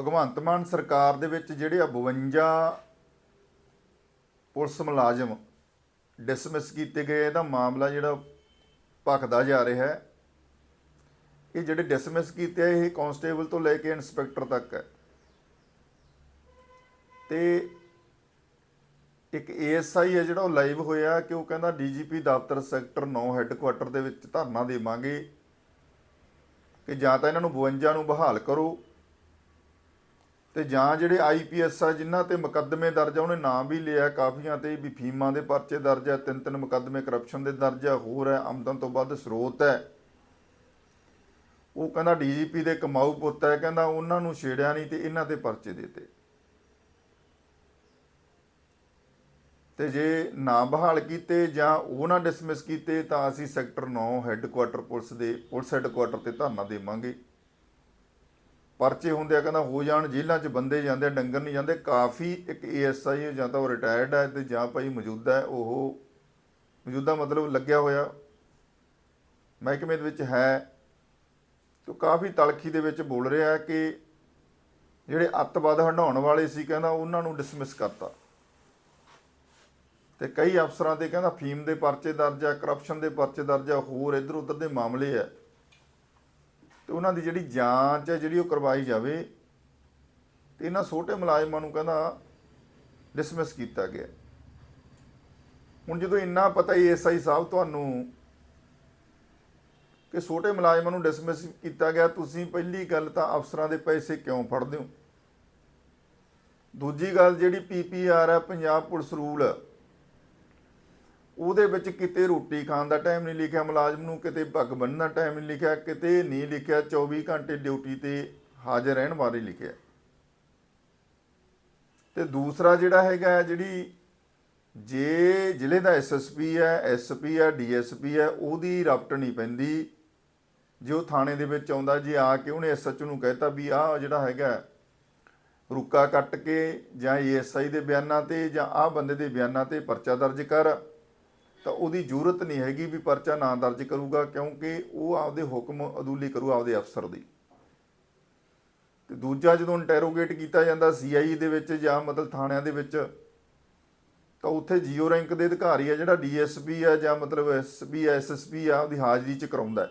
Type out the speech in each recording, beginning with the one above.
ਭਗਵੰਤ ਮਾਨ ਸਰਕਾਰ ਦੇ ਵਿੱਚ ਜਿਹੜੇ ਆ 52 ਪੁਲਿਸ ਮੁਲਾਜ਼ਮ ਡਿਸਮਿਸ ਕੀਤੇ ਗਏ, ਇਹਦਾ ਮਾਮਲਾ ਜਿਹੜਾ ਭਖਦਾ ਜਾ ਰਿਹਾ ਹੈ। ਇਹ ਜਿਹੜੇ ਡਿਸਮਿਸ ਕੀਤੇ ਆ, ਇਹ ਕਾਂਸਟੇਬਲ ਤੋਂ ਲੈ ਕੇ ਇਨਸਪੈਕਟਰ ਤੱਕ ਹੈ। ਤੇ ਇੱਕ ਏਐਸਆਈ ਹੈ ਜਿਹੜਾ ਉਹ ਲਾਈਵ ਹੋਇਆ ਕਿ ਉਹ ਕਹਿੰਦਾ ਡੀਜੀਪੀ ਦਫ਼ਤਰ ਸੈਕਟਰ 9 ਹੈੱਡਕੁਆਟਰ ਦੇ ਵਿੱਚ ਧਰਨਾ ਦੇਵਾਂਗੇ ਕਿ ਜਾਂ ਤਾਂ ਇਹਨਾਂ ਨੂੰ 52 ਨੂੰ ਬਹਾਲ ਕਰੋ। ਤੇ ਜਾਂ ਜਿਹੜੇ ਆਈਪੀਐਸ ਆ, ਜਿਨ੍ਹਾਂ ਤੇ ਮੁਕੱਦਮੇ ਦਰਜ ਆ, ਉਹਨੇ ਨਾਮ ਵੀ ਲਿਆ, ਕਾਫੀਆਂ ਤੇ ਵੀ ਫੀਮਾਂ ਦੇ ਪਰਚੇ ਦਰਜ ਆ ਤਿੰਨ ਤਿੰਨ ਮੁਕੱਦਮੇ ਕਰਪਸ਼ਨ ਦੇ ਦਰਜ ਆ, ਹੋਰ ਹੈ ਆਮਦਨ ਤੋਂ ਵੱਧ ਸਰੋਤ ਹੈ ਉਹ ਕਹਿੰਦਾ ਡੀਜੀਪੀ ਦੇ ਕਮਾਊ ਪੁੱਤ ਹੈ ਕਹਿੰਦਾ ਉਹਨਾਂ ਨੂੰ ਛੇੜਿਆ ਨਹੀਂ ਤੇ ਇਹਨਾਂ ਤੇ ਪਰਚੇ ਦਿੱਤੇ। ਤੇ ਜੇ ਨਾ ਬਹਾਲ ਕੀਤੇ ਜਾਂ ਉਹ ਨਾ ਡਿਸਮਿਸ ਕੀਤੇ, ਤਾਂ ਅਸੀਂ ਸੈਕਟਰ 9 ਹੈੱਡਕੁਆਟਰ ਪੁਲਿਸ ਦੇ, ਪੁਲਿਸ ਹੈੱਡਕੁਆਟਰ ਤੇ ਧਰਨਾ ਦੇਵਾਂਗੇ। ਪਰਚੇ ਹੁੰਦੇ ਆ ਕਹਿੰਦਾ ਹੋ ਜਾਣ ਜੇਲ੍ਹਾਂ 'ਚ ਬੰਦੇ ਜਾਂਦੇ ਆ, ਡੰਗਰ ਨਹੀਂ ਜਾਂਦੇ ਕਾਫੀ ਇੱਕ ਏਐਸਆਈ ਜਾਂ ਤਾਂ ਉਹ ਰਿਟਾਇਰਡ ਹੈ ਤੇ ਜਾਂ ਭਾਈ ਮੌਜੂਦਾ ਹੈ ਉਹ ਮੌਜੂਦਾ ਮਤਲਬ ਲੱਗਿਆ ਹੋਇਆ। ਮਹਿਕਮੇ ਦੇ ਵਿੱਚ ਹੈ। ਤੋ ਕਾਫੀ ਤਲਖੀ ਦੇ ਵਿੱਚ ਬੋਲ ਰਿਹਾ ਹੈ ਕਿ ਜਿਹੜੇ ਅੱਤਵਾਦ ਹੰਡਾਉਣ ਵਾਲੇ ਸੀ ਕਹਿੰਦਾ ਉਹਨਾਂ ਨੂੰ ਡਿਸਮਿਸ ਕਰਤਾ। ਤੇ ਕਈ ਅਫਸਰਾਂ ਤੇ ਕਹਿੰਦਾ ਫੀਮ ਦੇ ਪਰਚੇ ਦਰਜ ਆ ਕਰਪਸ਼ਨ ਦੇ ਪਰਚੇ ਦਰਜ ਆ ਹੋਰ ਇੱਧਰ ਉੱਧਰ ਦੇ ਮਾਮਲੇ ਆ। ਤੇ ਉਹਨਾਂ ਦੀ ਜਿਹੜੀ ਜਾਂਚ ਹੈ, ਜਿਹੜੀ ਉਹ ਕਰਵਾਈ ਜਾਵੇ, ਤੇ ਇਹਨਾਂ ਛੋਟੇ ਮੁਲਾਜ਼ਮਾਂ ਨੂੰ ਕਹਿੰਦਾ ਡਿਸਮਿਸ ਕੀਤਾ ਗਿਆ। ਹੁਣ ਜਦੋਂ ਇੰਨਾ ਪਤਾ ਹੀ ਐਸਆਈ ਸਾਹਿਬ ਤੁਹਾਨੂੰ ਕਿ ਛੋਟੇ ਮੁਲਾਜ਼ਮਾਂ ਨੂੰ ਡਿਸਮਿਸ ਕੀਤਾ ਗਿਆ, ਤੁਸੀਂ ਪਹਿਲੀ ਗੱਲ ਤਾਂ ਅਫਸਰਾਂ ਦੇ ਪੈਸੇ ਕਿਉਂ ਫੜਦੇ ਹੋ? ਦੂਜੀ ਗੱਲ ਜਿਹੜੀ ਪੀਪੀਆਰ ਹੈ, ਪੰਜਾਬ ਪੁਲਿਸ ਰੂਲ ਉਹਦੇ ਵਿੱਚ ਕਿਤੇ ਰੋਟੀ ਖਾਣ ਦਾ ਟਾਈਮ ਨਹੀਂ ਲਿਖਿਆ, ਮੁਲਾਜ਼ਮ ਨੂੰ ਕਿਤੇ ਪੱਗ ਬੰਨ੍ਹਣ ਦਾ ਟਾਈਮ ਨਹੀਂ ਲਿਖਿਆ, ਕਿਤੇ ਨਹੀਂ ਲਿਖਿਆ 24 ਘੰਟੇ ਡਿਊਟੀ ਤੇ ਹਾਜ਼ਰ ਰਹਿਣ ਬਾਰੇ ਲਿਖਿਆ। ਤੇ ਦੂਸਰਾ ਜਿਹੜਾ ਹੈਗਾ ਜਿਹੜੀ ਜੇ ਜ਼ਿਲ੍ਹੇ ਦਾ ਐਸਐਸਪੀ ਹੈ ਐਸਪੀ ਹੈ ਡੀਐਸਪੀ ਹੈ, ਉਹਦੀ ਰਪਟ ਨਹੀਂ ਪੈਂਦੀ। ਜੇ ਉਹ ਥਾਣੇ ਦੇ ਵਿੱਚ ਆਉਂਦਾ, ਜੇ ਆ ਕੇ ਉਹਨੇ ਐਸਐਚ ਨੂੰ ਕਹਿਤਾ ਵੀ ਆਹ ਜਿਹੜਾ ਹੈਗਾ ਰੁੱਕਾ ਕੱਟ ਕੇ ਜਾਂ ਏਐਸਆਈ ਦੇ ਬਿਆਨਾਂ ਤੇ ਜਾਂ ਆਹ ਬੰਦੇ ਦੇ ਬਿਆਨਾਂ ਤੇ ਪਰਚਾ ਦਰਜ ਕਰ ਤਾਂ ਉਹਦੀ ਜ਼ਰੂਰਤ ਨਹੀਂ ਹੈਗੀ ਵੀ ਪਰਚਾ ਨਾ ਦਰਜ ਕਰੂਗਾ, ਕਿਉਂਕਿ ਉਹ ਆਪਦੇ ਹੁਕਮ ਅਦੂਲੀ ਕਰੂ ਆਪਦੇ ਅਫਸਰ ਦੀ। ਤੇ ਦੂਜਾ ਜਦੋਂ ਇੰਟਰੋਗੇਟ ਕੀਤਾ ਜਾਂਦਾ ਸੀਆਈ ਦੇ ਵਿੱਚ ਜਾਂ ਮਤਲਬ ਥਾਣਿਆਂ ਦੇ ਵਿੱਚ, ਤਾਂ ਉੱਥੇ ਜੀਓ ਰੈਂਕ ਦੇ ਅਧਿਕਾਰੀ ਆ ਜਿਹੜਾ ਡੀਐਸਪੀ ਆ ਜਾਂ ਮਤਲਬ ਐਸਪੀ ਐਸਐਸਪੀ ਆ ਉਹਦੀ ਹਾਜ਼ਰੀ 'ਚ ਕਰਾਉਂਦਾ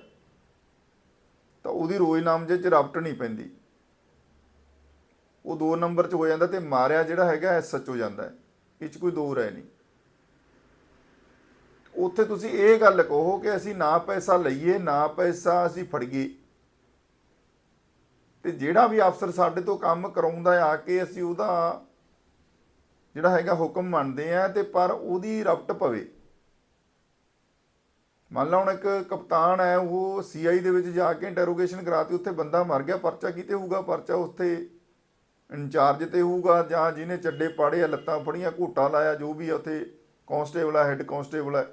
ਤਾਂ ਉਹਦੀ ਰੋਜ਼ਨਾਮੇ 'ਚ ਰਪਟ ਨਹੀਂ ਪੈਂਦੀ। ਉਹ ਦੋ ਨੰਬਰ 'ਚ ਹੋ ਜਾਂਦਾ ਤੇ ਮਾਰਿਆ ਜਿਹੜਾ ਹੈਗਾ ਐਸਐਚ ਹੋ ਜਾਂਦਾ ਇਹ 'ਚ ਕੋਈ ਦੋ ਰਾਏ ਨਹੀਂ। ਉੱਥੇ ਤੁਸੀਂ ਇਹ ਗੱਲ ਕਹੋ ਕਿ ਅਸੀਂ ਨਾ ਪੈਸਾ ਲਈਏ, ਨਾ ਪੈਸਾ ਅਸੀਂ ਫੜੀਏ। ਤੇ ਜਿਹੜਾ ਵੀ ਅਫਸਰ ਸਾਡੇ ਤੋਂ ਕੰਮ ਕਰਾਉਂਦਾ ਆ ਕੇ ਅਸੀਂ ਉਹਦਾ ਜਿਹੜਾ ਹੈਗਾ ਹੁਕਮ ਮੰਨਦੇ ਆ ਤੇ ਪਰ ਉਹਦੀ ਰਫਟ ਪਵੇ। ਮੰਨ ਲਓ ਹੁਣ ਇੱਕ ਕਪਤਾਨ ਹੈ, ਉਹ ਸੀਆਈ ਦੇ ਵਿੱਚ ਜਾ ਕੇ ਇੰਟਰੋਗੇਸ਼ਨ ਕਰਾਤੀ, ਉੱਥੇ ਬੰਦਾ ਮਰ ਗਿਆ, ਪਰਚਾ ਕਿਤੇ ਹੋਊਗਾ? ਪਰਚਾ ਉੱਥੇ ਇੰਚਾਰਜ ਤੇ ਹੋਊਗਾ ਜਾਂ ਜਿਹਨੇ ਚੱਡੇ ਪਾੜੇ ਆ, ਲੱਤਾਂ ਫੜੀਆਂ, ਘੋਟਾ ਲਾਇਆ, ਜੋ ਵੀ ਉੱਥੇ ਕਾਂਸਟੇਬਲ ਆ ਹੈੱਡ ਕਾਂਸਟੇਬਲ ਹੈ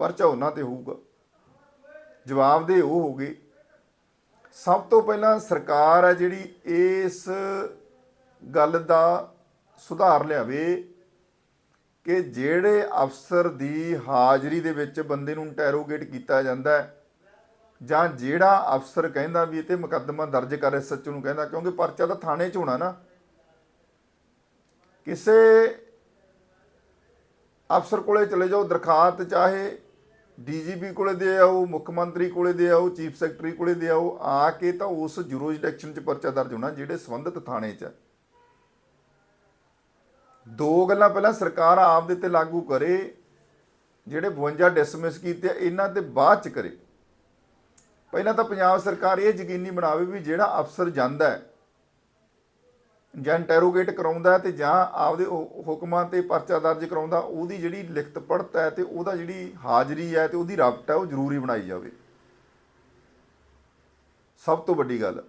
ਪਰਚਾ ਉਹਨਾਂ ਤੇ ਹੋਊਗਾ। ਜਵਾਬ ਦੇ ਉਹ ਹੋਗੇ ਸਭ ਤੋਂ ਪਹਿਲਾਂ ਸਰਕਾਰ ਹੈ ਜਿਹੜੀ ਇਸ ਗੱਲ ਦਾ ਸੁਧਾਰ ਲਿਆਵੇ ਕਿ ਜਿਹੜੇ ਅਫਸਰ ਦੀ ਹਾਜ਼ਰੀ ਦੇ ਵਿੱਚ ਬੰਦੇ ਨੂੰ ਇੰਟਰੋਗੇਟ ਕੀਤਾ ਜਾਂਦਾ ਹੈ ਜਾਂ ਜਿਹੜਾ ਅਫਸਰ ਕਹਿੰਦਾ ਵੀ ਇਹ ਤੇ ਮੁਕੱਦਮਾ ਦਰਜ ਕਰ ਐਸਐਚਓ ਨੂੰ ਕਹਿੰਦਾ, ਕਿਉਂਕਿ ਪਰਚਾ ਤਾਂ ਥਾਣੇ 'ਚ ਹੋਣਾ ਨਾ। ਕਿਸੇ ਅਫਸਰ ਕੋਲੇ ਚਲੇ ਜਾਓ, ਦਰਖਾਸਤ ਚਾਹੇ ਡੀਜੀਪੀ ਕੋਲੇ ਦੇ ਆਓ, ਮੁੱਖ ਮੰਤਰੀ ਕੋਲੇ ਦੇ ਆਓ, ਚੀਫ ਸੈਕਟਰੀ ਕੋਲੇ ਦੇ ਆਓ, ਆ ਕੇ ਤਾਂ ਉਸ ਜੁਰੋਜਡੈਕਸ਼ਨ 'ਚ ਪਰਚਾ ਦਰਜ ਹੋਣਾ ਜਿਹੜੇ ਸੰਬੰਧਿਤ ਥਾਣੇ 'ਚ ਹੈ। ਦੋ ਗੱਲਾਂ ਪਹਿਲਾਂ ਸਰਕਾਰ ਆਪ ਦੇ ਤੇ ਲਾਗੂ ਕਰੇ, ਜਿਹੜੇ 52 ਡਿਸਮਿਸ ਕੀਤੇ ਇਹਨਾਂ ਤੇ ਬਾਅਦ 'ਚ ਕਰੇ ਪਹਿਲਾਂ ਤਾਂ ਪੰਜਾਬ ਸਰਕਾਰ ਇਹ ਯਕੀਨੀ ਬਣਾਵੇ ਵੀ ਜਿਹੜਾ ਅਫਸਰ ਜਾਂਦਾ ਹੈ ਜਾਂ ਇੰਟਰੋਗੇਟ ਕਰਾਉਂਦਾ ਹੈ ਤੇ ਜਾਂ ਆਪਦੇ ਹੁਕਮਾਂ ਤੇ ਪਰਚਾ ਦਰਜ ਕਰਾਉਂਦਾ, ਉਹਦੀ ਜਿਹੜੀ ਲਿਖਤ ਪੜਤ ਹੈ ਤੇ ਉਹਦਾ ਜਿਹੜੀ ਹਾਜ਼ਰੀ ਹੈ ਤੇ ਉਹਦੀ ਰਾਬਟ ਹੈ ਉਹ ਜ਼ਰੂਰੀ ਬਣਾਈ ਜਾਵੇ। ਸਭ ਤੋਂ ਵੱਡੀ ਗੱਲ,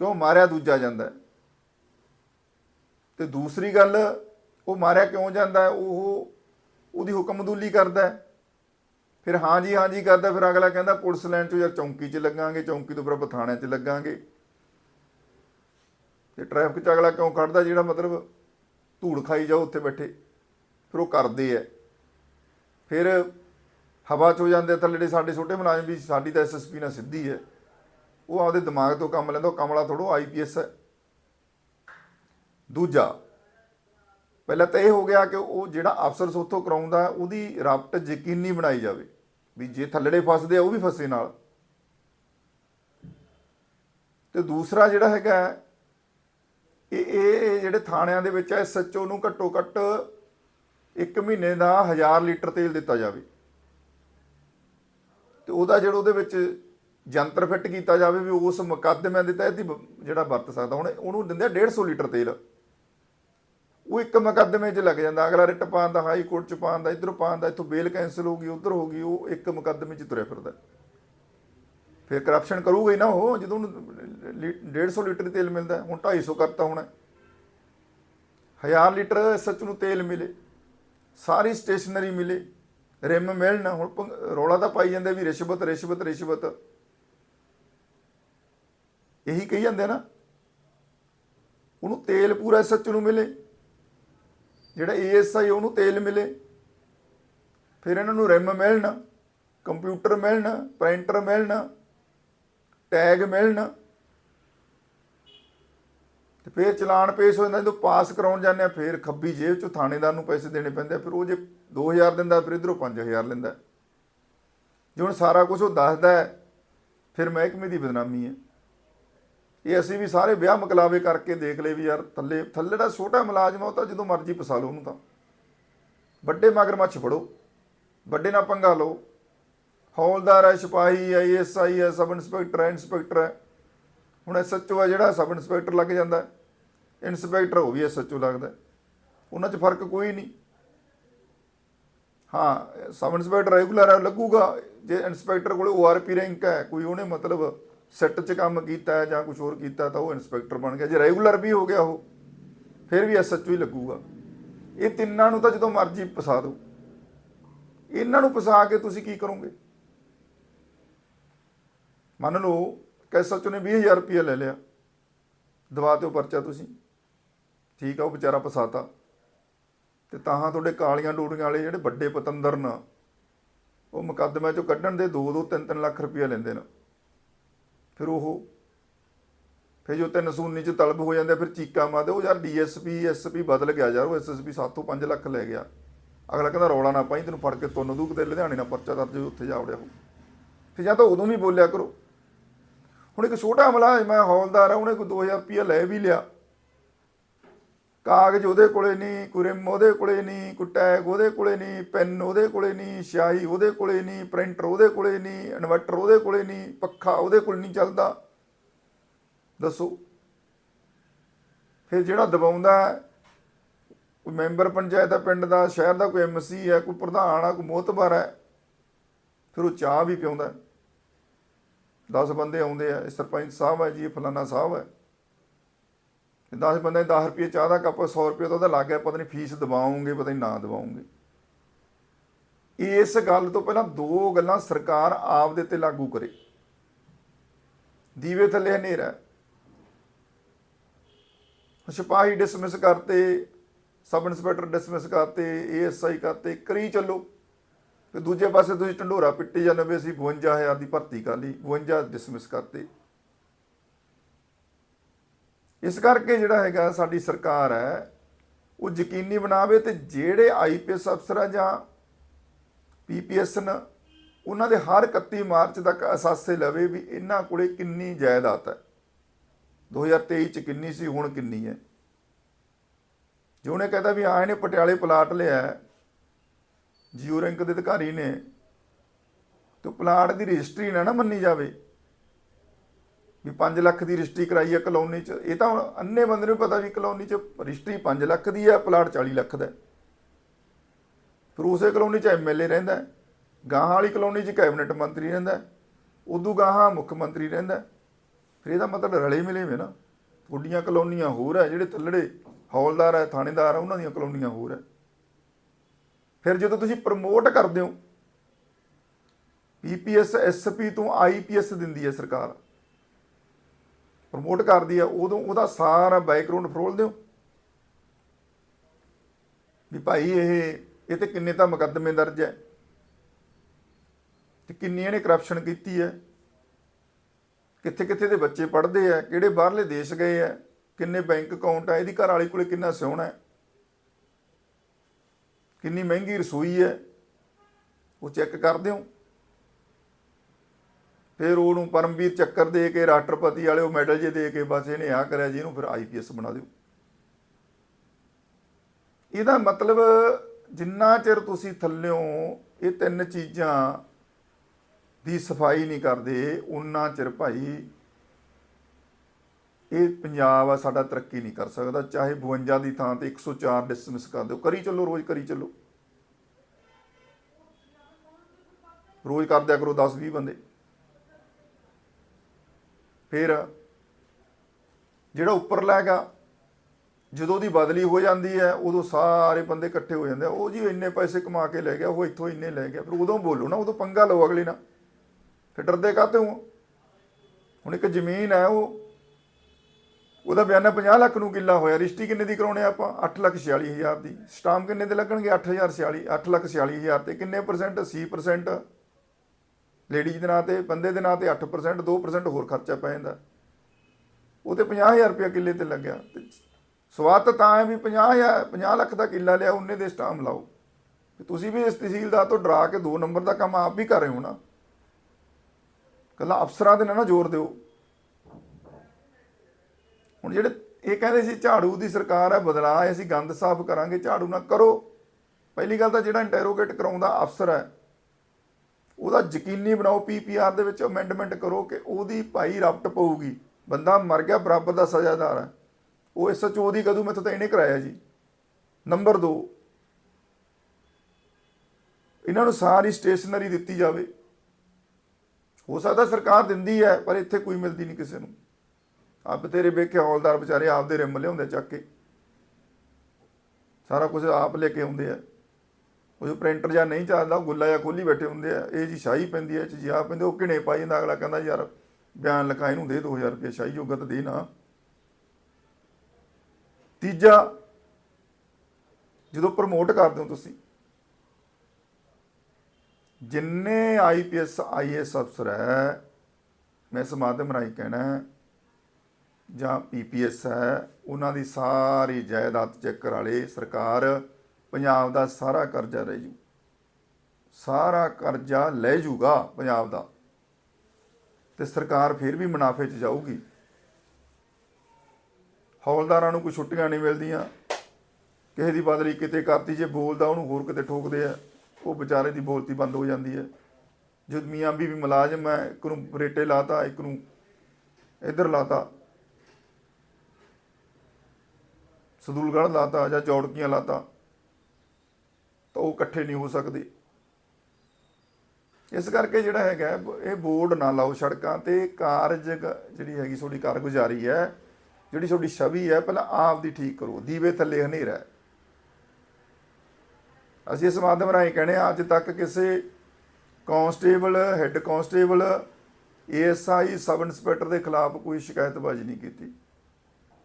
ਕਿਉਂ ਮਾਰਿਆ ਦੂਜਾ ਜਾਂਦਾ ਹੈ? ਤੇ ਦੂਸਰੀ ਗੱਲ, ਉਹ ਮਾਰਿਆ ਕਿਉਂ ਜਾਂਦਾ ਉਹ ਉਹਦੀ ਹੁਕਮਦੂਲੀ ਕਰਦਾ ਫਿਰ ਹਾਂ ਜੀ ਹਾਂ ਜੀ ਕਰਦਾ, ਫਿਰ ਅਗਲਾ ਕਹਿੰਦਾ, ਪੁਲਿਸ ਲਾਈਨ ਚੋਂ ਜਾਂ ਚੌਂਕੀ 'ਚ ਲੱਗਾਂਗੇ, ਚੌਂਕੀ ਤੋਂ ਫਿਰ ਆਪਾਂ 'ਚ ਲੱਗਾਂਗੇ। ਤੇ ਟ੍ਰੈਫਿਕ 'ਚ ਅਗਲਾ ਕਿਉਂ ਖੜਦਾ ਜਿਹੜਾ ਮਤਲਬ ਧੂੜ ਖਾਈ ਜਾਓ ਉੱਥੇ ਬੈਠੇ? ਫਿਰ ਉਹ ਕਰਦੇ ਆ ਫਿਰ ਹਵਾ 'ਚ ਹੋ ਜਾਂਦੇ ਆ ਜਿਹੜੇ ਸਾਡੇ ਛੋਟੇ ਮੁਲਾਜ਼ਮ ਵੀ, ਸਾਡੀ ਤਾਂ ਐਸਐਸਪੀ ਨਾਲ ਸਿੱਧੀ ਹੈ ਉਹ ਆਪਦੇ ਦਿਮਾਗ ਤੋਂ ਕੰਮ ਲੈਂਦਾ, ਉਹ ਕਮਲਾ ਥੋੜੋ ਆਈਪੀਐਸ ਹੈ ਦੂਜਾ, ਪਹਿਲਾਂ ਤਾਂ ਇਹ ਹੋ ਗਿਆ ਕਿ ਉਹ ਜਿਹੜਾ ਅਫਸਰ ਸੋਥੋਂ ਕਰਾਉਂਦਾ, ਉਹਦੀ ਰਾਪਟ ਯਕੀਨੀ ਬਣਾਈ ਜਾਵੇ ਵੀ ਜੇ ਥੱਲੜੇ ਫਸਦੇ ਆ, ਉਹ ਵੀ ਫਸੇ ਨਾਲ। ਤੇ ਦੂਸਰਾ ਜਿਹੜਾ ਹੈਗਾ ਇਹ ਇਹ ਜਿਹੜੇ ਥਾਣਿਆਂ ਦੇ ਵਿੱਚ ਐਸਐਚਓ ਨੂੰ ਘੱਟੋ ਘੱਟ ਇੱਕ ਮਹੀਨੇ ਦਾ 1000 ਲੀਟਰ ਤੇਲ ਦਿੱਤਾ ਜਾਵੇ। ਤੇ ਉਹਦਾ ਜਿਹੜਾ ਉਹਦੇ ਵਿੱਚ ਜੰਤਰ ਫਿੱਟ ਕੀਤਾ ਜਾਵੇ ਵੀ ਉਸ ਮੁਕੱਦਮੇ ਦੇ ਤਹਿਤ ਹੀ ਜਿਹੜਾ ਵਰਤ ਸਕਦਾ ਹੁਣ ਉਹਨੂੰ ਦਿੰਦੇ ਆ 150 ਲੀਟਰ ਤੇਲ। ਉਹ ਇੱਕ ਮੁਕੱਦਮੇ 'ਚ ਲੱਗ ਜਾਂਦਾ, ਅਗਲਾ ਰਿਟ ਪਾਉਂਦਾ ਹਾਈ ਕੋਰਟ 'ਚ ਪਾਉਂਦਾ ਦਾ ਪਾਉਂਦਾ ਇੱਥੋਂ ਬੇਲ ਕੈਂਸਲ ਹੋ ਗਈ, ਉੱਧਰ ਹੋ ਗਈ, ਉਹ ਇੱਕ ਮੁਕੱਦਮੇ 'ਚ ਤੁਰਿਆ ਫਿਰਦਾ। ਫਿਰ ਕਰਪਸ਼ਨ ਕਰੂਗਾ ਹੀ ਨਾ ਉਹ, ਜਦੋਂ 150 ਲੀਟਰ ਤੇਲ ਮਿਲਦਾ ਹੈ, ਹੁਣ 250 ਕਰਤਾ ਹੋਣਾ। 1000 ਲੀਟਰ ਸੱਚ ਨੂੰ ਤੇਲ ਮਿਲੇ ਸਾਰੀ ਸਟੇਸ਼ਨਰੀ ਮਿਲੇ ਰਿਮ ਮਿਲਣ ਹੁਣ ਭੰਗ- ਰੌਲਾ ਤਾਂ ਪਾਈ ਜਾਂਦੇ ਵੀ ਰਿਸ਼ਵਤ ਰਿਸ਼ਵਤ ਰਿਸ਼ਵਤ। ਇਹੀ ਕਹੀ ਜਾਂਦੇ ਨਾ ਉਹਨੂੰ ਤੇਲ ਪੂਰਾ ਸੱਚ ਨੂੰ ਮਿਲੇ ਜਿਹੜਾ ਏਐਸਆਈ ਉਹਨੂੰ ਤੇਲ ਮਿਲੇ ਫਿਰ ਇਹਨਾਂ ਨੂੰ ਰਿਮ ਮਿਲਣ ਕੰਪਿਊਟਰ ਮਿਲਣ ਪ੍ਰਿੰਟਰ ਮਿਲਣ ਟੈਗ ਮਿਲਣ। ਤੇ ਫਿਰ ਚਲਾਨ ਪੇਸ਼ ਹੋ ਜਾਂਦਾ ਜਦੋਂ ਪਾਸ ਕਰਾਉਣ ਜਾਂਦੇ ਆ ਫਿਰ ਖੱਬੀ ਜੇਬ ਚੋਂ ਥਾਣੇਦਾਰ ਨੂੰ ਪੈਸੇ ਦੇਣੇ ਪੈਂਦੇ ਆ ਫਿਰ ਉਹ ਜੇ 2000 ਦਿੰਦਾ ਫਿਰ ਇਧਰੋਂ 5000 ਲੈਂਦਾ। ਜੇ ਹੁਣ ਸਾਰਾ ਕੁਝ ਉਹ ਦੱਸਦਾ ਹੈ, ਫਿਰ ਮਹਿਕਮੇ ਦੀ ਬਦਨਾਮੀ ਹੈ। ਇਹ ਅਸੀਂ ਵੀ ਸਾਰੇ ਵਿਆਹ ਮਕਲਾਵੇ ਕਰਕੇ ਦੇਖ ਲਏ ਵੀ ਯਾਰ ਥੱਲੇ ਥੱਲੇ ਦਾ ਛੋਟਾ ਮੁਲਾਜ਼ਮ ਉਹ ਤਾਂ ਜਦੋਂ ਮਰਜ਼ੀ ਫਸਾ ਲਓ ਉਹਨੂੰ ਤਾਂ। ਵੱਡੇ ਮਗਰਮੱਛ ਫੜੋ ਵੱਡੇ ਨਾਲ ਪੰਗਾ ਲਓ। ਹੌਲਦਾਰ ਹੈ ਸਿਪਾਹੀ ਹੈ ਐਸਆਈ ਹੈ ਸਬ ਇੰਸਪੈਕਟਰ ਹੈ ਇੰਸਪੈਕਟਰ ਹੈ। ਹੁਣ ਐਸਐਚਓ ਹੈ ਜਿਹੜਾ ਸਬ ਇੰਸਪੈਕਟਰ ਲੱਗ ਜਾਂਦਾ। ਹੈ। ਇੰਸਪੈਕਟਰ ਹੋ ਵੀ ਐਸਐਚਓ ਲੱਗਦਾ ਉਹਨਾਂ 'ਚ ਫ਼ਰਕ ਕੋਈ ਨਹੀਂ। ਹਾਂ, ਸਬ ਇੰਸਪੈਕਟਰ ਰੈਗੂਲਰ ਲੱਗੂਗਾ। ਜੇ ਇੰਸਪੈਕਟਰ ਕੋਲੇ ਓਆਰਪੀ ਰੈਂਕ ਹੈ, ਕੋਈ ਉਹਨੇ ਮਤਲਬ ਸੈੱਟ 'ਚ ਕੰਮ ਕੀਤਾ ਹੈ ਜਾਂ ਕੁਝ ਹੋਰ ਕੀਤਾ ਤਾਂ ਉਹ ਇੰਸਪੈਕਟਰ ਬਣ ਗਿਆ। ਜੇ ਰੈਗੂਲਰ ਵੀ ਹੋ ਗਿਆ ਉਹ, ਫਿਰ ਵੀ ਐਸਐਚਓ ਹੀ ਲੱਗੂਗਾ। ਇਹ ਤਿੰਨਾਂ ਨੂੰ ਤਾਂ ਜਦੋਂ ਮਰਜ਼ੀ ਫਸਾ ਦਿਓ। ਇਹਨਾਂ ਨੂੰ ਫਸਾ ਕੇ ਤੁਸੀਂ ਕੀ ਕਰੋਗੇ? ਮੰਨ ਲਓ ਕਿ ਸੱਚੋ ਨੇ 20000 ਰੁਪਏ ਲੈ ਲਿਆ। ਦਵਾ ਤੇ ਪਰਚਾ ਤੁਸੀਂ। ਠੀਕ ਆ ਉਹ ਵਿਚਾਰਾ ਫਸਾਤਾ ਤੇ ਤਾਹਾਂ ਤੁਹਾਡੇ ਕਾਲੀਆਂ ਡੋਰੀਆਂ ਵਾਲੇ ਜਿਹੜੇ ਵੱਡੇ ਪਤੰਦਰ ਨਾ ਉਹ ਮੁਕੱਦਮੇ ਚੋਂ ਕੱਢਣ ਦੇ 2-2 3-3 ਲੱਖ ਰੁਪਏ ਲੈਂਦੇ ਨੇ। ਫਿਰ ਉਹ ਫਿਰ ਜੋ ਤਿੰਨ ਸੂਨੀ ਚ ਤਲਬ ਹੋ ਜਾਂਦੇ ਫਿਰ ਚੀਕਾ ਮਾਰਦੇ ਉਹ ਯਾਰ ਡੀਐਸਪੀ ਐਸਪੀ ਬਦਲ ਗਿਆ ਯਾਰ ਉਹ ਐਸਐਸਪੀ 7 ਤੋਂ 5 ਲੱਖ ਲੈ ਗਿਆ। ਅਗਲਾ ਕਹਿੰਦਾ ਰੌਲਾ ਨਾ ਪਾਈ ਤੈਨੂੰ ਫੜ ਕੇ ਤੁੰਨ ਦੂ ਤੇ ਲੁਧਿਆਣੇ ਨਾਲ ਪਰਚਾ ਦਰਜ ਹੋਈ, ਉੱਥੇ ਜਾ ਵੜਿਆ ਉਹ। ਫਿਰ ਜਾਂ ਤਾਂ ਉਦੋਂ ਵੀ ਬੋਲਿਆ ਕਰੋ। ਹੁਣ ਇੱਕ ਛੋਟਾ ਹਮਲਾ ਮੈਂ ਹੌਲਦਾਰ ਆ ਉਹਨੇ ਕੋਈ 2000 ਰੁਪਇਆ ਲੈ ਵੀ ਲਿਆ। ਕਾਗਜ਼ ਉਹਦੇ ਕੋਲੇ ਨਹੀਂ, ਕੁਰਿਮ ਉਹਦੇ ਕੋਲੇ ਨਹੀਂ ਕੋਈ ਟੈਗ ਉਹਦੇ ਕੋਲੇ ਨਹੀਂ, ਪੈਨ ਉਹਦੇ ਕੋਲੇ ਨਹੀਂ ਸਿਆਹੀ ਉਹਦੇ ਕੋਲੇ ਨਹੀਂ, ਪ੍ਰਿੰਟਰ ਉਹਦੇ ਕੋਲੇ ਨਹੀਂ, ਇਨਵਰਟਰ ਉਹਦੇ ਕੋਲੇ ਨਹੀਂ, ਪੱਖਾ ਉਹਦੇ ਕੋਲ ਨਹੀਂ ਚੱਲਦਾ। ਦੱਸੋ। ਫਿਰ ਜਿਹੜਾ ਦਬਾਉਂਦਾ ਕੋਈ ਮੈਂਬਰ ਪੰਚਾਇਤ ਦਾ ਪਿੰਡ ਦਾ, ਸ਼ਹਿਰ ਦਾ, ਕੋਈ ਐਮਸੀ ਹੈ, ਕੋਈ ਪ੍ਰਧਾਨ ਆ ਕੋਈ ਮੋਤਬਰ ਹੈ, ਫਿਰ ਉਹ ਚਾਹ ਵੀ ਪਿਉਂਦਾ ਹੈ। 10 ਬੰਦੇ ਆਉਂਦੇ ਆ ਸਰਪੰਚ ਸਾਹਿਬ ਹੈ ਜੀ, ਇਹ ਫਲਾਨਾ ਸਾਹਿਬ ਹੈ। ਤੇ 10 ਬੰਦੇ 10 ਰੁਪਏ ਚਾਹ ਦਾ ਕੱਪ 100 ਰੁਪਏ ਤਾਂ ਉਹਦਾ ਲੱਗ ਗਿਆ, ਪਤਾ ਨਹੀਂ ਫੀਸ ਦਵਾਉਂਗੇ, ਪਤਾ ਨਹੀਂ ਨਾ ਦਵਾਉਂਗੇ। ਇਸ ਗੱਲ ਤੋਂ ਪਹਿਲਾਂ ਦੋ ਗੱਲਾਂ ਸਰਕਾਰ ਆਪ ਦੇ ਤੇ ਲਾਗੂ ਕਰੇ। ਦੀਵੇ ਥੱਲੇ ਹਨੇਰਾ। ਸਿਪਾਹੀ ਡਿਸਮਿਸ ਕਰਤੇ, ਸਬ ਇੰਸਪੈਕਟਰ ਡਿਸਮਿਸ ਕਰਤੇ ਏਐਸਆਈ ਕਰਤੇ, ਕਰੀ ਚੱਲੋ। ਤੇ ਦੂਜੇ ਪਾਸੇ ਤੁਸੀਂ ਢੰਡੋਰਾ ਪਿੱਟੀ ਜਾਂਦੇ ਵੀ ਅਸੀਂ 52000 ਦੀ ਭਰਤੀ ਕਰ ਲਈ 52 ਡਿਸਮਿਸ ਕਰਤੇ। ਇਸ ਕਰਕੇ ਜਿਹੜਾ ਹੈਗਾ ਸਾਡੀ ਸਰਕਾਰ ਹੈ, ਉਹ ਯਕੀਨੀ ਬਣਾਵੇ ਤੇ ਜਿਹੜੇ ਆਈਪੀਐਸ ਅਫਸਰ ਆ ਜਾਂ ਪੀਪੀਐਸ ਨ ਉਹਨਾਂ ਦੇ ਹਰ 31 ਮਾਰਚ ਤੱਕ ਅਸਾਸੇ ਲਵੇ ਵੀ ਇਹਨਾਂ ਕੋਲੇ ਕਿੰਨੀ ਜਾਇਦਾਦ ਹੈ। 2023 ਚ ਕਿੰਨੀ ਸੀ, ਹੁਣ ਕਿੰਨੀ ਹੈ। ਜੋ ਉਹਨੇ ਕਹਿੰਦਾ ਵੀ ਆਏ ਨੇ ਪਟਿਆਲੇ ਪਲਾਟ ਲਿਆ ਜੀਓ ਰੈਂਕ ਦੇ ਅਧਿਕਾਰੀ ਨੇ, ਤੇ ਪਲਾਟ ਦੀ ਰਜਿਸਟਰੀ ਨਾ ਨਾ ਮੰਨੀ ਜਾਵੇ। ਵੀ 5 ਲੱਖ ਦੀ ਰਜਿਸਟਰੀ ਕਰਾਈ ਹੈ ਕਲੋਨੀ 'ਚ। ਇਹ ਤਾਂ ਹੁਣ ਅੰਨੇ ਬੰਦੇ ਨੂੰ ਪਤਾ ਵੀ ਕਲੋਨੀ 'ਚ ਰਜਿਸਟਰੀ 5 ਲੱਖ ਦੀ ਹੈ ਪਲਾਟ 40 ਲੱਖ ਦਾ। ਫਿਰ ਉਸੇ ਕਲੋਨੀ 'ਚ ਐਮਐਲਏ ਰਹਿੰਦਾ ਗਾਹਾਂ ਵਾਲੀ ਕਲੋਨੀ 'ਚ ਕੈਬਨਿਟ ਮੰਤਰੀ ਰਹਿੰਦਾ ਉਦੋਂ ਗਾਹਾਂ ਮੁੱਖ ਮੰਤਰੀ ਰਹਿੰਦਾ ਫਿਰ ਇਹਦਾ ਮਤਲਬ ਰਲੇ ਮਿਲੇ ਵੇ ਨਾ। ਤੁਹਾਡੀਆਂ ਕਲੋਨੀਆਂ ਹੋਰ ਹੈ ਜਿਹੜੇ ਥੱਲੜੇ ਹੌਲਦਾਰ ਹੈ ਥਾਣੇਦਾਰ ਹੈ ਉਹਨਾਂ ਦੀਆਂ ਕਲੋਨੀਆਂ ਹੋਰ ਹੈ ਫਿਰ ਜਦੋਂ ਤੁਸੀਂ ਪ੍ਰਮੋਟ ਕਰਦੇ ਹੋ ਪੀਪੀਐਸ ਐਸਪੀ ਤੋਂ ਆਈਪੀਐਸ ਦਿੰਦੀ ਹੈ ਸਰਕਾਰ। ਪ੍ਰਮੋਟ ਕਰਦੀ ਆ, ਉਦੋਂ ਉਹਦਾ ਸਾਰਾ ਬੈਕਗ੍ਰਾਉਂਡ ਫਰੋਲ ਦਿਓ। ਵੀ ਭਾਈ ਇਹ ਇਹ ਤੇ ਕਿੰਨੇ ਤਾਂ ਮੁਕੱਦਮੇ ਦਰਜ ਹੈ ਤੇ ਕਿੰਨੀ ਇਹਨੇ ਕਰਪਸ਼ਨ ਕੀਤੀ ਹੈ ਕਿੱਥੇ ਕਿੱਥੇ ਦੇ ਬੱਚੇ ਪੜ੍ਹਦੇ ਆ, ਕਿਹੜੇ ਬਾਹਰਲੇ ਦੇਸ਼ ਗਏ ਆ, ਕਿੰਨੇ ਬੈਂਕ ਅਕਾਊਂਟ ਆ, ਇਹਦੀ ਘਰ ਵਾਲੀ ਕੋਲੇ ਕਿੰਨਾ ਸਿਉਣਾ ਹੈ। ਕਿੰਨੀ ਮਹਿੰਗੀ ਰਸੋਈ ਹੈ, ਉਹ ਚੈੱਕ ਕਰਦੇ ਹੋ ਫਿਰ ਉਹਨੂੰ ਪਰਮਵੀਰ ਚੱਕਰ ਦੇ ਕੇ, ਰਾਸ਼ਟਰਪਤੀ ਵਾਲੇ ਉਹ ਮੈਡਲ ਜੇ ਦੇ ਕੇ ਬਸ ਇਹਨੇ ਆ ਕਰਿਆ ਜੀ ਇਹਨੂੰ, ਫਿਰ ਆਈਪੀਐਸ ਬਣਾ ਦਿਓ। ਇਹਦਾ ਮਤਲਬ ਜਿੰਨਾ ਚਿਰ ਤੁਸੀਂ ਥੱਲਿਓਂ ਇਹ ਤਿੰਨ ਚੀਜ਼ਾਂ ਦੀ ਸਫ਼ਾਈ ਨਹੀਂ ਕਰਦੇ ਉਨਾ ਚਿਰ ਭਾਈ ਇਹ ਪੰਜਾਬ ਆ, ਸਾਡਾ ਤਰੱਕੀ ਨਹੀਂ ਕਰ ਸਕਦਾ। ਚਾਹੇ 52 ਦੀ ਥਾਂ ਤੇ 104 ਡਿਸਮਿਸ ਕਰ ਦਿਓ। ਕਰੀ ਚੱਲੋ, ਰੋਜ਼ ਕਰੀ ਚੱਲੋ। ਰੋਜ਼ ਕਰਦਿਆ ਕਰੋ 10 20 ਬੰਦੇ। ਫਿਰ ਜਿਹੜਾ ਉੱਪਰ ਲੈਗਾ ਜਦੋਂ ਦੀ ਬਦਲੀ ਹੋ ਜਾਂਦੀ ਹੈ, ਉਦੋਂ ਸਾਰੇ ਬੰਦੇ ਇਕੱਠੇ ਹੋ ਜਾਂਦੇ ਆ। ਉਹ ਜੀ ਇੰਨੇ ਪੈਸੇ ਕਮਾ ਕੇ ਲੈ ਗਿਆ, ਉਹ ਇੱਥੋਂ ਇੰਨੇ ਲੈ ਗਿਆ। ਫਿਰ ਉਦੋਂ ਬੋਲੋ ਨਾ, ਉਦੋਂ ਪੰਗਾ ਲਓ ਅਗਲੇ ਨਾਲ। ਫਿਰ ਡਰਦੇ ਕਾਹਤੇ ਹੋ? ਹੁਣ ਇੱਕ ਜ਼ਮੀਨ ਹੈ ਉਹ, ਉਹਦਾ ਬਿਆਨਾ 50 ਲੱਖ ਨੂੰ ਕਿੱਲਾ ਹੋਇਆ। ਰਿਸ਼ਤੀ ਕਿੰਨੇ ਦੀ ਕਰਾਉਣੇ ਆਪਾਂ? 8 ਲੱਖ 46 ਹਜ਼ਾਰ ਦੀ। ਸਟਾਮ ਕਿੰਨੇ ਦੇ ਲੱਗਣਗੇ? 8046 8 ਲੱਖ 46 ਹਜ਼ਾਰ ਤੇ ਕਿੰਨੇ ਪਰਸੈਂਟ 80% ਲੇਡੀਜ਼ ਦੇ ਨਾਂ ਤੇ, ਬੰਦੇ ਦੇ ਨਾਂ ਤੇ 8% 2% ਹੋਰ ਖਰਚਾ ਪੈ ਜਾਂਦਾ। ਉਹ ਤੇ 50000 ਰੁਪਏ ਕਿੱਲੇ ਤੇ ਲੱਗਿਆ। ਤੇ ਸਵਾਦ ਤਾਂ ਹੈ ਵੀ 50000 50 ਲੱਖ ਦਾ ਕਿੱਲਾ ਲਿਆ, ਉਹਨੇ ਦੇ ਸਟਾਮ ਲਾਓ। ਤੁਸੀਂ ਵੀ ਇਸ ਤਹਿਸੀਲਦਾਰ ਤੋਂ ਡਰਾ ਕੇ 2 ਨੰਬਰ ਦਾ ਕੰਮ ਆਪ ਵੀ ਕਰ ਰਹੇ ਹੋ ਨਾ। ਕੱਲਾ ਅਫਸਰਾਂ ਦੇ ਨਾਲ ਨਾ ਜ਼ੋਰ ਦਿਓ। ਹੁਣ ਜਿਹੜੇ ਇਹ ਕਹਿੰਦੇ ਸੀ, ਝਾੜੂ ਦੀ ਸਰਕਾਰ ਹੈ, ਬਦਲਾਅ ਅਸੀਂ ਗੰਦ ਸਾਫ਼ ਕਰਾਂਗੇ, ਝਾੜੂ ਨਾ ਕਰੋ। ਪਹਿਲੀ ਗੱਲ ਤਾਂ ਜਿਹੜਾ ਇੰਟਰੋਗੇਟ ਕਰਾਉਂਦਾ ਅਫਸਰ ਹੈ ਉਹਦਾ ਯਕੀਨੀ ਬਣਾਓ ਪੀਪੀਆਰ ਦੇ ਵਿੱਚ ਅਮੈਂਡਮੈਂਟ ਕਰੋ ਕਿ ਉਹਦੀ ਭਾਈ ਰਫਟ ਪਊਗੀ। ਬੰਦਾ ਮਰ ਗਿਆ, ਬਰਾਬਰ ਦਾ ਸਜ਼ਾਦਾਰ ਹੈ। ਉਹ ਐਸਐਚਓ ਦੀ ਕਦੋਂ ਮੈਥੋਂ ਤਾਂ ਇਹਨੇ ਕਰਾਇਆ ਜੀ। ਨੰਬਰ 2 ਇਹਨਾਂ ਨੂੰ ਸਾਰੀ ਸਟੇਸ਼ਨਰੀ ਦਿੱਤੀ ਜਾਵੇ। ਹੋ ਸਕਦਾ ਸਰਕਾਰ ਦਿੰਦੀ ਹੈ, ਪਰ ਇੱਥੇ ਕੋਈ ਮਿਲਦੀ ਨਹੀਂ ਕਿਸੇ ਨੂੰ। ਆਪ ਤੇਰੇ ਵੇਖੇ ਹੌਲਦਾਰ ਵਿਚਾਰੇ ਆਪਦੇ ਰਿਮ ਲਿਆਉਂਦੇ ਚੱਕ ਕੇ। ਸਾਰਾ ਕੁਝ ਆਪ ਲੈ ਕੇ ਆਉਂਦੇ ਆ। ਉਹ ਜੋ ਪ੍ਰਿੰਟਰ ਜਾਂ ਨਹੀਂ ਚੱਲਦਾ ਉਹ ਗੁੱਲਾ ਜਾਂ ਖੋਲੀ ਬੈਠੇ ਹੁੰਦੇ ਆ। ਇਹ ਜੀ ਸ਼ਾਹੀ ਪੈਂਦੀ ਹੈ ਇਹ 'ਚ ਜੀ ਆ ਪੈਂਦੇ ਉਹ ਘਿਣੇ ਪਾਈ ਜਾਂਦਾ ਅਗਲਾ ਕਹਿੰਦਾ ਯਾਰ ਬਿਆਨ ਲਿਖਾ ਇਹਨੂੰ ਦੇ 2000 ਰੁਪਏ ਸ਼ਾਹੀ ਜੋਗਾ ਤਾਂ ਦੇ ਨਾ। ਤੀਜਾ ਜਦੋਂ ਪ੍ਰਮੋਟ ਕਰਦੇ ਹੋ ਤੁਸੀਂ ਜਿੰਨੇ ਆਈਪੀਐਸ ਆਈਐਸ ਅਫਸਰ ਹੈ ਮੈਂ ਇਸ ਮਾਧਿਅਮ ਰਾਹੀਂ ਕਹਿਣਾ ਹੈ, ਜਾਂ ਪੀਪੀਐਸ ਹੈ ਉਹਨਾਂ ਦੀ ਸਾਰੀ ਜਾਇਦਾਦ ਚੈੱਕ ਕਰਾ ਲੇ ਸਰਕਾਰ ਪੰਜਾਬ ਦਾ ਸਾਰਾ ਕਰਜ਼ਾ ਰਹਿ ਜੂ। ਸਾਰਾ ਕਰਜ਼ਾ ਲੈ ਜੂਗਾ ਪੰਜਾਬ ਦਾ। ਤੇ ਸਰਕਾਰ ਫਿਰ ਵੀ ਮੁਨਾਫੇ 'ਚ ਜਾਊਗੀ। ਹੌਲਦਾਰਾਂ ਨੂੰ ਕੋਈ ਛੁੱਟੀਆਂ ਨਹੀਂ ਮਿਲਦੀਆਂ। ਕਿਸੇ ਦੀ ਬਦਲੀ ਕਿਤੇ ਕਰਤੀ ਜੇ ਬੋਲਦਾ, ਉਹਨੂੰ ਹੋਰ ਕਿਤੇ ਠੋਕਦੇ ਆ। ਉਹ ਵਿਚਾਰੇ ਦੀ ਬੋਲਤੀ ਬੰਦ ਹੋ ਜਾਂਦੀ ਹੈ। ਜਦ ਮੀਆਂ ਵੀ ਮੁਲਾਜ਼ਮ ਹੈ, ਇੱਕ ਨੂੰ ਰੇਟੇ ਲਾਤਾ, ਇੱਕ ਨੂੰ ਇੱਧਰ ਲਾਤਾ। ਸਦੂਲਗੜ੍ਹ ਲਾਤਾ ਜਾਂ ਚੌੜਕੀਆਂ ਲਾਤਾ। ਤਾਂ ਉਹ ਇਕੱਠੇ ਨਹੀਂ ਹੋ ਸਕਦੇ। ਇਸ ਕਰਕੇ ਜਿਹੜਾ ਹੈਗਾ, ਇਹ ਬੋਰਡ ਨਾ ਲਾਓ ਸੜਕਾਂ ਤੇ, ਕਾਰਜ ਜਿਹੜੀ ਹੈਗੀ ਤੁਹਾਡੀ ਕਾਰਗੁਜ਼ਾਰੀ ਹੈ, ਜਿਹੜੀ ਤੁਹਾਡੀ ਛਵੀ ਹੈ, ਪਹਿਲਾਂ ਆਪ ਦੀ ਠੀਕ ਕਰੋ, ਦੀਵੇ ਥੱਲੇ ਹਨੇਰਾ ਅਸੀਂ ਇਸ ਮਾਧਿਅਮ ਰਾਹੀਂ ਕਹਿੰਦੇ ਹਾਂ, ਅੱਜ ਤੱਕ ਕਿਸੇ constable, head constable, ASI, sub inspector ਦੇ ਖਿਲਾਫ ਕੋਈ ਸ਼ਿਕਾਇਤਬਾਜ਼ੀ ਨਹੀਂ ਕੀਤੀ।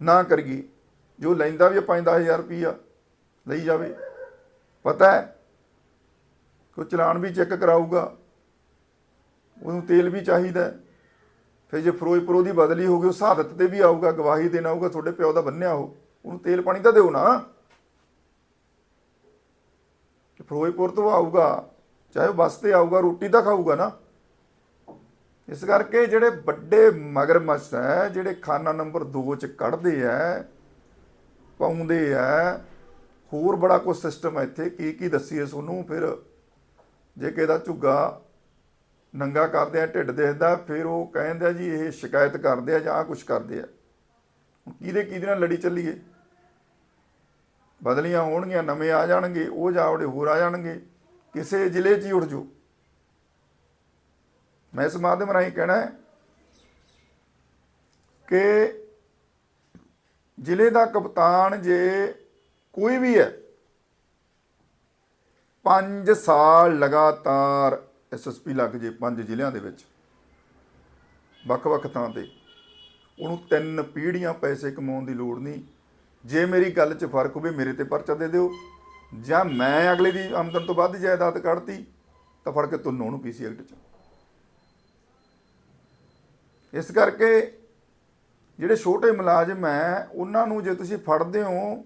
ਨਾ ਕਰੀਏ। ਜੋ ਲੈਂਦਾ ਵੀ 5-10000 ਰੁਪਈਆ ਲਈ ਜਾਵੇ। ਪਤਾ ਹੈ? ਕੋਈ ਚਲਾਨ ਵੀ ਚੈੱਕ ਕਰਾਊਗਾ। ਉਹਨੂੰ ਤੇਲ ਵੀ ਚਾਹੀਦਾ ਫਿਰ ਜੇ ਫਿਰੋਜ਼ਪੁਰ ਦੀ ਬਦਲੀ ਹੋ ਗਈ, ਉਹ ਸ਼ਹਾਦਤ ਤੇ ਵੀ ਆਊਗਾ, ਗਵਾਹੀ ਦੇਣਾ ਆਊਗਾ, ਤੁਹਾਡੇ ਪਿਓ ਦਾ ਬੰਨਿਆ ਉਹ। ਉਹਨੂੰ ਤੇਲ ਪਾਣੀ ਤਾਂ ਦਿਓ ਨਾ। ਕਿ ਫਿਰੋਜ਼ਪੁਰ ਤੋਂ ਆਊਗਾ, ਚਾਹੇ ਉਹ ਬੱਸ ਤੇ ਆਊਗਾ, ਰੋਟੀ ਤਾਂ ਖਾਊਗਾ ਨਾ। ਇਸ ਕਰਕੇ ਜਿਹੜੇ ਵੱਡੇ ਮਗਰਮੱਛ ਹੈ, ਜਿਹੜੇ ਖਾਨਾ ਨੰਬਰ 2 ਚ ਕੱਢਦੇ ਐ ਪਾਉਂਦੇ ਐ ਹੋਰ ਬੜਾ ਕੁਝ ਸਿਸਟਮ ਹੈ ਇੱਥੇ, ਕੀ ਕੀ ਦੱਸੀਏ ਤੁਹਾਨੂੰ, ਫਿਰ ਜੇ ਕਿਸੇ ਦਾ ਝੁੱਗਾ ਨੰਗਾ ਕਰਦੇ ਆ, ਢਿੱਡ ਦੇਖਦਾ, ਫਿਰ ਉਹ ਕਹਿੰਦਾ ਜੀ ਇਹ ਸ਼ਿਕਾਇਤ ਕਰਦੇ ਆ ਜਾਂ ਕੁਝ ਕਰਦੇ ਆ। ਹੁਣ ਕਿਹਦੇ ਕਿਹਦੇ ਨਾਲ ਲੜੀ ਚੱਲੀਏ? ਬਦਲੀਆਂ ਹੋਣਗੀਆਂ, ਨਵੇਂ ਆ ਜਾਣਗੇ, ਉਹ ਜਾਵੜੇ ਹੋਰ ਆ ਜਾਣਗੇ, ਕਿਸੇ ਜ਼ਿਲ੍ਹੇ 'ਚ ਹੀ ਉੱਠ ਜਾਓ। ਮੈਂ ਇਸ ਮਾਧਿਅਮ ਰਾਹੀਂ ਕਹਿਣਾ ਹੈ ਕਿ ਜ਼ਿਲ੍ਹੇ ਦਾ ਕਪਤਾਨ ਜੇ ਕੋਈ ਵੀ ਹੈ। 5 ਸਾਲ ਲਗਾਤਾਰ ਐਸਐਸਪੀ ਲੱਗ ਜੇ ਪੰਜ ਜ਼ਿਲ੍ਹਿਆਂ ਦੇ ਵਿੱਚ। ਵੱਖ-ਵੱਖ ਥਾਂ ਤੇ। ਉਹਨੂੰ ਤਿੰਨ ਪੀੜ੍ਹੀਆਂ ਪੈਸੇ ਕਮਾਉਣ ਦੀ ਲੋੜ ਨਹੀਂ। ਜੇ ਮੇਰੀ ਗੱਲ 'ਚ ਫ਼ਰਕ ਹੋਵੇ, ਮੇਰੇ ਤੇ ਪਰਚਾ ਦੇ ਦਿਓ। ਜਾਂ ਮੈਂ ਅਗਲੇ ਦੀ ਆਮਦਨ ਤੋਂ ਵੱਧ ਜਾਇਦਾਦ ਕੱਢਤੀ, ਤਾਂ ਫੜ ਕੇ ਤੁੰਨੋ ਉਹਨੂੰ ਪੀਸੀ ਐਕਟ 'ਚ। ਇਸ ਕਰਕੇ ਜਿਹੜੇ ਛੋਟੇ ਮੁਲਾਜ਼ਮ ਹੈ, ਉਹਨਾਂ ਨੂੰ ਜੇ ਤੁਸੀਂ ਫੜਦੇ ਹੋ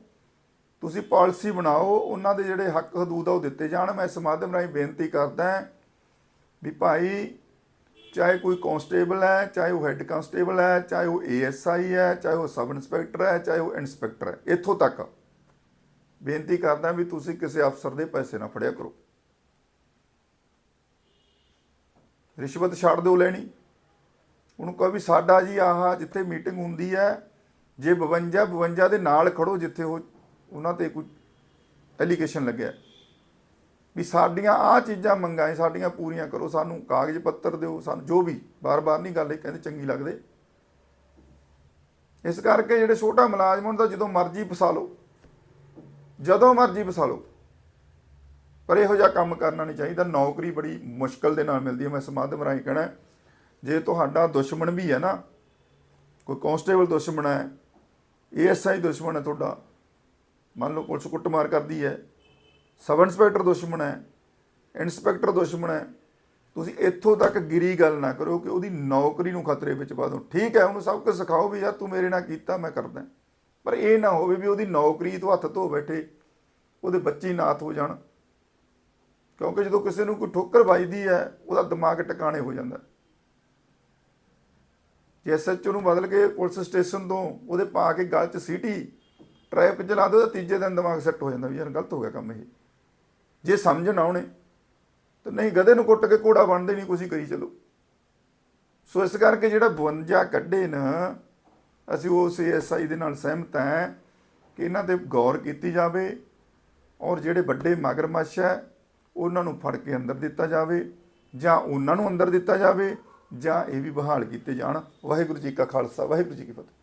ਤੁਸੀਂ ਪਾਲਿਸੀ ਬਣਾਓ, ਉਹਨਾਂ ਦੇ ਜਿਹੜੇ ਹੱਕ ਹਦੂਦ ਆ ਉਹ ਦਿੱਤੇ ਜਾਣ। ਮੈਂ ਇਸ ਮਾਧਿਅਮ ਰਾਹੀਂ ਬੇਨਤੀ ਕਰਦਾ ਵੀ ਭਾਈ, ਚਾਹੇ ਕੋਈ ਕਾਂਸਟੇਬਲ ਹੈ, ਚਾਹੇ ਉਹ ਹੈੱਡ ਕਾਂਸਟੇਬਲ ਹੈ, ਚਾਹੇ ਉਹ ਏਐਸਆਈ ਹੈ, ਚਾਹੇ ਉਹ ਸਬ ਇੰਸਪੈਕਟਰ ਹੈ, ਚਾਹੇ ਉਹ ਇਨਸਪੈਕਟਰ ਹੈ, ਇੱਥੋਂ ਤੱਕ ਬੇਨਤੀ ਕਰਦਾ ਵੀ ਤੁਸੀਂ ਕਿਸੇ ਅਫਸਰ ਦੇ ਪੈਸੇ ਨਾ ਫੜਿਆ ਕਰੋ। ਰਿਸ਼ਵਤ ਛੱਡ ਦਿਓ ਲੈਣੀ। ਉਹਨੂੰ ਕਹੋ ਵੀ ਸਾਡਾ ਜੀ ਆਹ ਜਿੱਥੇ ਮੀਟਿੰਗ ਹੁੰਦੀ ਹੈ, ਜੇ 52 52 ਦੇ ਨਾਲ ਖੜੋ ਜਿੱਥੇ ਉਹ ਉਹਨਾਂ ਤੇ ਕੋਈ ਐਲੀਗੇਸ਼ਨ ਲੱਗਿਆ। ਵੀ ਸਾਡੀਆਂ ਆਹ ਚੀਜ਼ਾਂ ਮੰਗਾਂ ਹੈ, ਸਾਡੀਆਂ ਪੂਰੀਆਂ ਕਰੋ ਸਾਨੂੰ ਕਾਗਜ਼ ਪੱਤਰ ਦਿਓ ਸਾਨੂੰ ਜੋ ਵੀ ਬਾਰ-ਬਾਰ ਨਹੀਂ ਗੱਲ ਇਹ ਕਹਿੰਦੇ ਚੰਗੀ ਲੱਗਦੇ। ਇਸ ਕਰਕੇ ਜਿਹੜੇ ਛੋਟਾ ਮੁਲਾਜ਼ਮ ਹੁੰਦਾ ਜਦੋਂ ਮਰਜ਼ੀ ਫਸਾ ਲਓ। ਜਦੋਂ ਮਰਜ਼ੀ ਫਸਾ ਲਓ। ਪਰ ਇਹੋ ਜਿਹਾ ਕੰਮ ਕਰਨਾ ਨਹੀਂ ਚਾਹੀਦਾ। ਨੌਕਰੀ ਬੜੀ ਮੁਸ਼ਕਲ ਦੇ ਨਾਲ ਮਿਲਦੀ ਹੈ। ਮੈਂ ਇਸ ਰਾਹੀਂ ਕਹਿਣਾ ਜੇ ਤੁਹਾਡਾ ਦੁਸ਼ਮਣ ਵੀ ਹੈ ਨਾ ਕੋਈ ਕਾਂਸਟੇਬਲ ਦੁਸ਼ਮਣ ਹੈ ਏਐਸਆਈ ਦੁਸ਼ਮਣ ਹੈ ਤੁਹਾਡਾ ਮੰਨ ਲਓ ਪੁਲਿਸ ਕੁੱਟਮਾਰ ਕਰਦੀ ਹੈ, ਸਬ ਇੰਸਪੈਕਟਰ ਦੁਸ਼ਮਣ ਹੈ, ਇੰਸਪੈਕਟਰ ਦੁਸ਼ਮਣ ਹੈ, ਤੁਸੀਂ ਇੱਥੋਂ ਤੱਕ ਗਿਰੀ ਗੱਲ ਨਾ ਕਰੋ ਕਿ ਉਹਦੀ ਨੌਕਰੀ ਨੂੰ ਖਤਰੇ ਵਿੱਚ ਪਾ ਦਿਓ। ਠੀਕ ਹੈ, ਉਹਨੂੰ ਸਭ ਕੁਝ ਸਿਖਾਓ ਵੀ ਯਾਰ ਤੂੰ ਮੇਰੇ ਨਾਲ ਕੀਤਾ, ਮੈਂ ਕਰਦਾ। ਪਰ ਇਹ ਨਾ ਹੋਵੇ ਵੀ ਉਹਦੀ ਨੌਕਰੀ ਤੋਂ ਹੱਥ ਧੋ ਬੈਠੇ, ਉਹਦੇ ਬੱਚੇ ਨਾਥ ਹੋ ਜਾਣ। ਕਿਉਂਕਿ ਜਦੋਂ ਕਿਸੇ ਨੂੰ ਕੋਈ ਠੋਕਰ ਵੱਜਦੀ ਹੈ, ਉਹਦਾ ਦਿਮਾਗ ਟਿਕਾਣੇ ਹੋ ਜਾਂਦਾ। ਜੇ ਐਸਐਚਓ ਨੂੰ ਬਦਲ ਕੇ ਪੁਲਿਸ ਸਟੇਸ਼ਨ ਤੋਂ ਉਹਦੇ ਪਾ ਕੇ ਗਲ 'ਚ ਸੀਟੀ ਟ੍ਰੈਪ ਲਾ ਦੋ ਤਾਂ ਤੀਜੇ ਦਿਨ ਦਿਮਾਗ ਸੈੱਟ ਹੋ ਜਾਂਦਾ ਵੀ ਯਾਰ ਗਲਤ ਹੋ ਗਿਆ ਕੰਮ ਇਹ। ਜੇ ਸਮਝਣ ਆਉਣੇ ਤਾਂ ਨਹੀਂ, ਗਧੇ ਨੂੰ ਕੁੱਟ ਕੇ ਘੋੜਾ ਬਣਦੇ ਨਹੀਂ, ਕੁਛ ਹੀ ਕਰੀ ਚਲੋ। ਸੋ ਇਸ ਕਰਕੇ ਜਿਹੜਾ 52 ਕੱਢੇ ਨਾ, ਅਸੀਂ ਉਸ ਐਸਆਈ ਦੇ ਨਾਲ ਸਹਿਮਤ ਹਾਂ ਕਿ ਇਹਨਾਂ ਤੇ ਗੌਰ ਕੀਤੀ ਜਾਵੇ ਔਰ ਜਿਹੜੇ ਵੱਡੇ ਮਗਰਮੱਛ ਹੈ, ਉਹਨਾਂ ਨੂੰ ਫੜ ਕੇ ਅੰਦਰ ਦਿੱਤਾ ਜਾਵੇ ਜਾਂ ਉਹਨਾਂ ਨੂੰ ਅੰਦਰ ਦਿੱਤਾ ਜਾਵੇ ਜਾਂ ਇਹ ਵੀ ਬਹਾਲ ਕੀਤੇ ਜਾਣ। ਵਾਹਿਗੁਰੂ ਜੀ ਕਾ ਖਾਲਸਾ, ਵਾਹਿਗੁਰੂ ਜੀ ਕੀ ਫਤਿਹ।